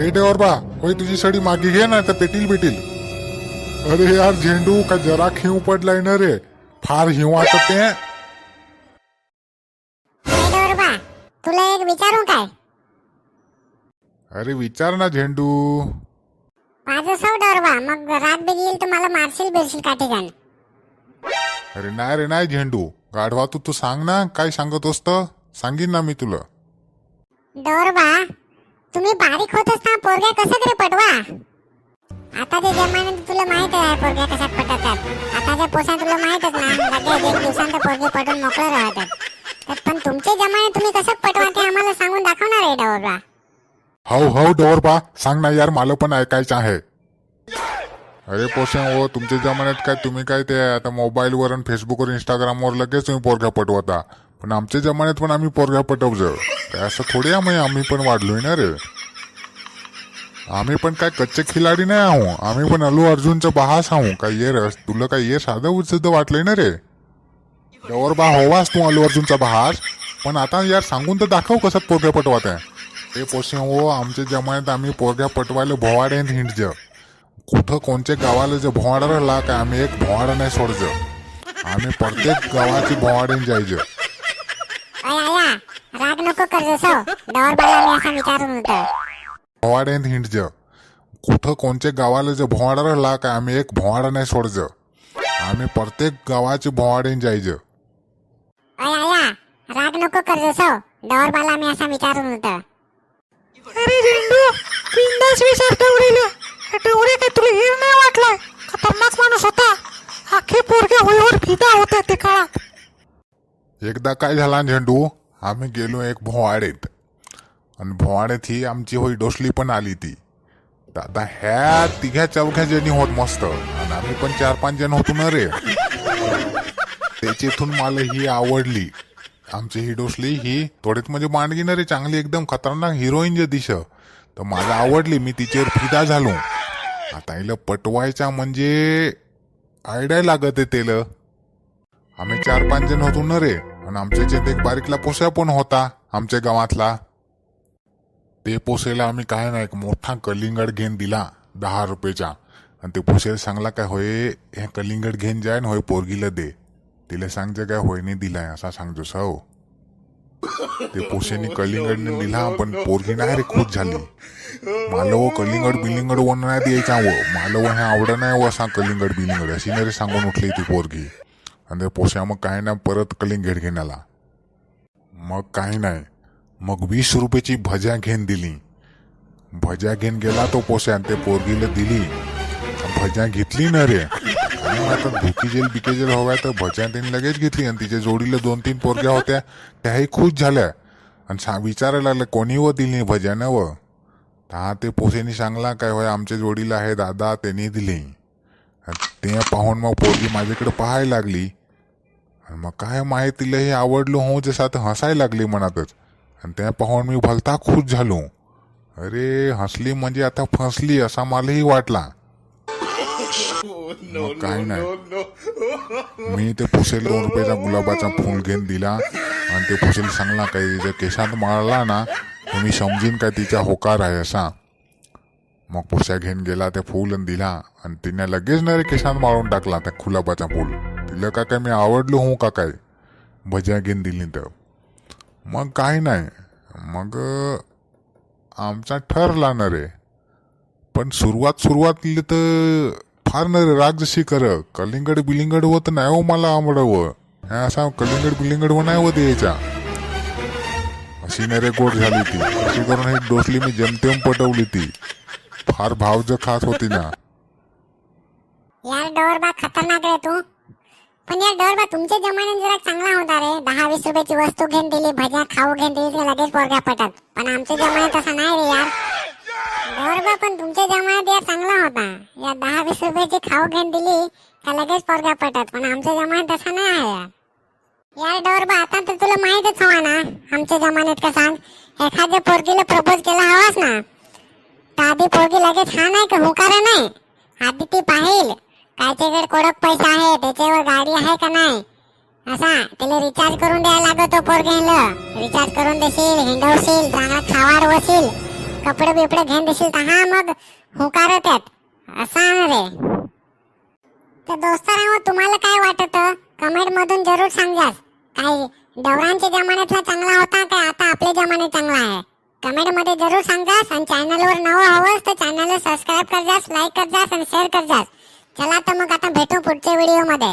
ए डेवर बा होय तुझी सडी मागे घे ना तर पेटील बेटील. अरे यार झेंडू का जरा खिव पडलाय ना रे? फार हिवाच ते तुला एक विचारू काय? अरे विचार ना झेंडू. माझं सौ डोरबा मग रात बी येईल तर मला मारशील बिरशील का ठिकाण? अरे नाही रे नाही झेंडू. गाढवा तू तू सांग ना काय सांगत असत सांगीन ना मी तुला. डोरबा तुम्ही बारीक होत असता पोरग्या कसं तरी पटवा? आताच्या जमान्यात तुला माहीत आहे पोरग्या कशात पटवतात. आताच्या पोसा तुला माहितच ना लगेच एक दिवसांत पोरगे पटून मोकळं राहतात. पण तुमचे जमाने तुम्ही कसं पटवा ते आम्हाला सांगून दाखवणार आहे डोरबा. हो हो डोर बा सांग ना यार मला पण ऐकायचं आहे. अरे पोषण हो तुमच्या जमान्यात काय तुम्ही काय ते आता मोबाईलवर आणि फेसबुकवर इंस्टाग्रामवर लगेच तुम्ही पोरग्या पटवता. पण आमच्या जमान्यात पण आम्ही पोरग्या पटवजो काय असं थोडी आम्ही आम्ही पण वाढलोय ना रे. आम्ही पण काय कच्चे खिलाडी नाही आहो. आम्ही पण अल्लू अर्जुनचं बहास आहो. काय ये रस तुला काय ये साधं उच्च वाटलंय ना रे? डोर बा होवास तू अल्लू अर्जुनचा बहास. पण आता यार सांगून तर दाखव कसं पोरग्या पटवात आहे. ते पोसे हो आमच्या जमान्यात आम्ही पोरग्या पटवायला भोवाड्यान हिंडज. कुठं कोणच्या गावाला जे भोवाडा राहिला काय आम्ही एक भोवाडा नाही सोडज आम्ही प्रत्येक गावाची भोवाड्यान जायचं. अय आया राग नको कर सो डोरबाला मी असं विचारून होतं. भोवाड्यान हिंडज. कुठं कोणत्या गावाला जे भोवाडा राहिला काय आम्ही एक भोवाडा नाही सोडज. आम्ही प्रत्येक गावाची भोवाड्यान जायचं अय आया राग नको कर सो डोरबाला मी असं विचारून होतं. अरे झेंडू बिंदास विचार डवरीला डवरे काय तुला हिर नाही वाटलाय खतरनाक माणूस होता. अख्खे पोरगे होईवर फिदा होत्या ते. एकदा काय झाला झेंडू आम्ही गेलो एक भोवाडेत. आणि भोवाडेत ही आमची होई डोसली पण आली ती. तर आता ह्या तिघ्या चौघ्या जणी होत मस्त. आणि आम्ही पण चार पाच जण होतो ना रे. त्याच्यातून मला ही आवडली. आमची ही डोसली ही थोडीत म्हणजे मांडगी ना रे चांगली एकदम खतरनाक हिरोईन जे दिश. तर मला आवडली मी तिच्यावर फिदा झालो. आता हिला पटवायचा म्हणजे आयडिया लागत आहे त्याला. आम्ही चार पाच जण होतो ना रे. आणि आमच्या याच्यात एक बारीकला पोस्या पण होता आमच्या गावातला. ते पोसेला आम्ही काय नाही एक मोठा कलिंगड घेऊन दिला दहा रुपयेचा. आणि ते पोसेला सांगला काय होय हे कलिंगड घेऊन जाय ना होय पोरगीला दे. तिला सांगजे काय होय नाही दिलाय असा सांगतो सौ हो. ते पोसेनी कलिंगडने दिला पण पोरगी नाही रे खुश झाली. मला वो कलिंगड बिलिंगड वन नाही द्यायचा व. मला व हे आवड नाही व असा कलिंगड बिलिंगड. अशी नाही रे सांगून उठली ती पोरगी. आणि ते पोस्या मग काय नाही परत कलिंग घेऊन आला मग काही नाही. मग वीस रुपयाची भज्या घेऊन दिली. भज्या घेऊन गेला तो पोस्या आणि ते पोरगीला दिली. भज्या घेतली ना रे. आणि मग आता भुकीजेल बिकेजेल हव्या तर भज्या त्यांनी लगेच घेतली. आणि तिच्या जोडीला दोन तीन पोरग्या होत्या. त्याही खुश झाल्या. आणि सा विचारायला लागलं कोणी व दिली भज्यानं व? हा ते पोसेनी सांगला काय होय आमच्या जोडीला आहे दादा त्यांनी दिली. ते पाहून मग पोरगी माझ्याकडे पाहायला लागली. आणि मग काय माहितीला हे आवडलं हो जसं आता हसायला लागली मनातच. आणि त्या पाहून मी भलता खुश झालो. अरे हसली म्हणजे आता फसली असा मलाही वाटला. काय नाही. मी ते पुसेल दोन रुपयाचा गुलाबाचा फूल घेऊन दिला. आणि ते पुसेल सांगला काही जर केसात मारला ना तर मी समजीन काय तिचा होकार आहे असा. मग पुस्या घेऊन गेला ते फूल दिला. आणि तिने लगेच ना रे केसात मारून टाकला त्या गुलाबाचा फूल. तिला का काय मी आवडलो हो का काय भजा घेऊन दिली तर. मग काय नाही. मग आमचा ठरला ना रे पण सुरुवात सुरुवातली तर फार न रे राग जशी कर. कलिंगड बिलिंगड होत नाही हो मला आवडवं ह्या असा कलिंगड बिलिंगड व नाही होत यायचा अशी न रे गोड झाली ती. अशी करून एक डोसली मी जमतेम पटवली ती. फार भावज खास होती ना. यार डोरबा खतरनाक रे तू. पण यार डोरबा तुमच्या जमान्यात जरा चांगला होता रे. दहा वीस रुपयाची वस्तू घेऊन दिली भज्या खाऊ घेऊन दिली लगेच पोरग्या पटत. पण आमच्या जमान्यात तसा नाही रे यार. डोरबा पण तुमच्या जमान्यात यार चांगला होता. या दहा वीस रुपयाची खाऊ घेऊन दिली का लगेच पोरग्या पटत. पण आमच्या जमान्यात तसा नाही आहे यार. यार डोरबा आता तर तुला माहितच हवा ना आमच्या जमान्यात का सांग एखाद्या पोरगीला प्रपोज केला हवास ना. तर आधी पोरगी लगेच हा नाही का हुकारा नाही. आधी ती पाहिल. कायच्याकडे कडक पैसा आहे त्याच्यावर गाडी आहे का नाही? असा त्याला रिचार्ज करून द्यायला लागतो पोरगेला रिचार्ज करून देशील हिंडवशील चांगला खावार वशील कपडे बिपडे घेऊन देशील तर हा मग हुकारत आहेत असं रे. तर दोस्ताराव तुम्हाला काय वाटत? कमेंट मधून जरूर सांगा काय डवरांच्या जमान्यातला चांगला होता का आता आपल्या जमान्यात चांगला आहे? कमेंटमध्ये जरूर सांगा आणि चॅनलवर नवं हवंस तर चॅनलला सबस्क्राईब कर जास लाईक कर जास आणि शेअर कर जास चला तर मग आता भेटू पुढच्या व्हिडिओमध्ये.